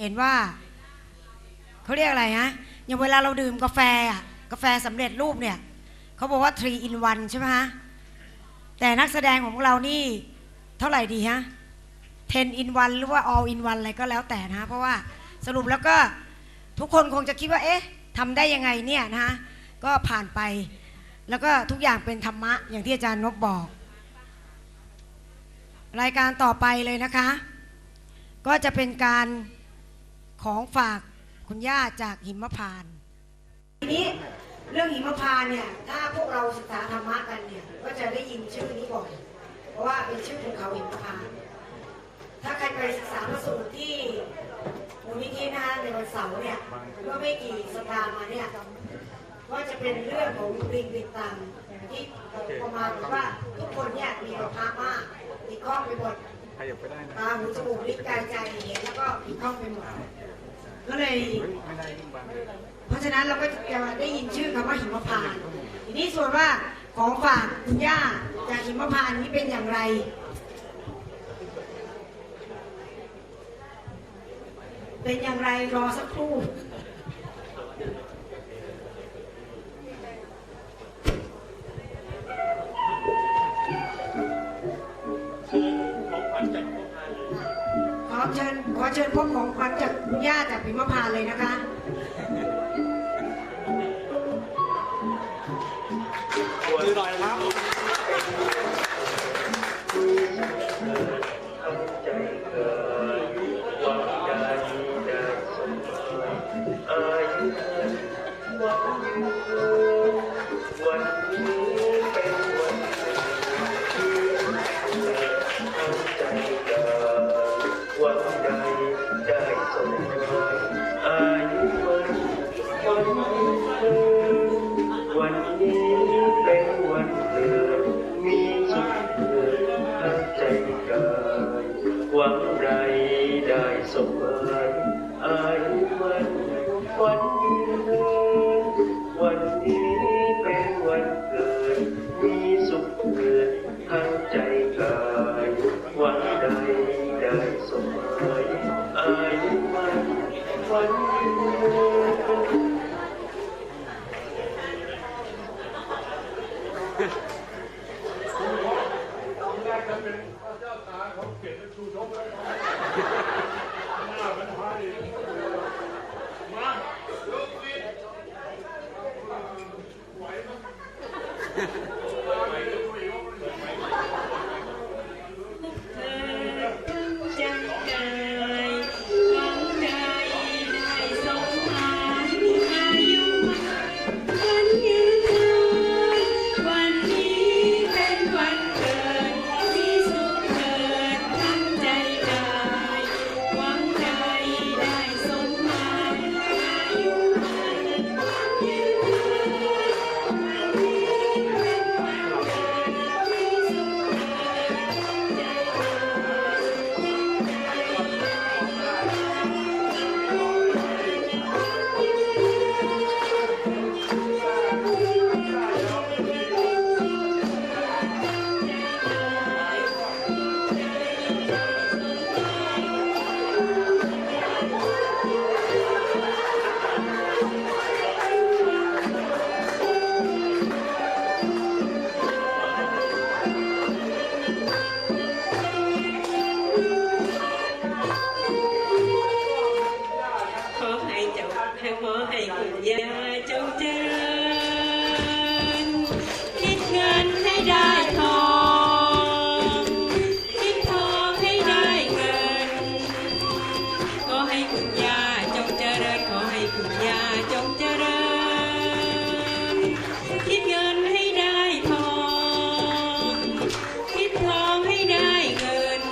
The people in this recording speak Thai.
เห็นว่าเขาเรียกอะไรฮะอย่างเวลาเราดื่มกาแฟอะกาแฟสำเร็จรูปเนี่ยเขาบอกว่า 3 in 1 ใช่ไหมฮะ แต่นักแสดงของเรานี่เท่าไหร่ดีฮะ 10 in 1 หรือว่า all in 1 อะไรก็แล้วแต่นะฮะ เพราะว่าสรุปแล้วก็ทุกคนคงจะคิดว่า เอ๊ะทำได้ยังไงเนี่ยนะฮะ ก็ผ่านไปแล้วก็ทุกอย่างเป็นธรรมะ อย่างที่อาจารย์นบบอก รายการต่อไปเลยนะคะ ก็จะเป็นการ ของฝากคุณย่าจากหิมพานต์ทีนี้เรื่องหิมพานต์เนี่ย ถ้าพวกเราศึกษาธรรมะกันเนี่ย ก็จะได้ยินชื่อนี้บ่อย เพราะว่าเป็นชื่อภูเขาหิมพานต์ถ้าใครไปศึกษาพระสูตรที่มูลนิธินะคะในวันเสาร์เนี่ยเมื่อไม่กี่สัปดาห์มาเนี่ยก็จะเป็นเรื่องของลิงติดตังที่ประมาณว่าทุกคนเนี่ยมีปัญหามากติดข้องไปหมด ขยับไปได้นะตาหูจมูกลิ้นกายใจเห็นแล้วก็ผิดข้องไปหมดก็เลยเฮ้ยไม่ได้ยิ่งบางเลยเพราะฉะนั้นเราก็จะได้ยินชื่อคำว่าหิมพานต์ทีนี้ส่วนว่าของฝากคุณย่าจากหิมพานต์นี้เป็นอย่างไร เป็นอย่างไรรอสักครู่ขอ เชิญขอเชิญพบของขวัญจากย่าจากพิมพานเลยนะคะดูหน่อยครับ วันนี้เป็นวันเกิดมีสุขเกิดตั้งใจกันหวังใดได้สมหวังอายุวันวันยืนวันนี้เป็นวันเกิดมีสุขเกิดทั้งใจ เกียรติชูชกแล้วห อย่าจงเจริญคิดเงินให้ได้ทองคิดทองให้ได้เงิน ก็ให้คุณย่าจงเจริญขอให้คุณย่าจงเจริญคิดเงินให้ได้ทองคิดทองให้ได้เงิน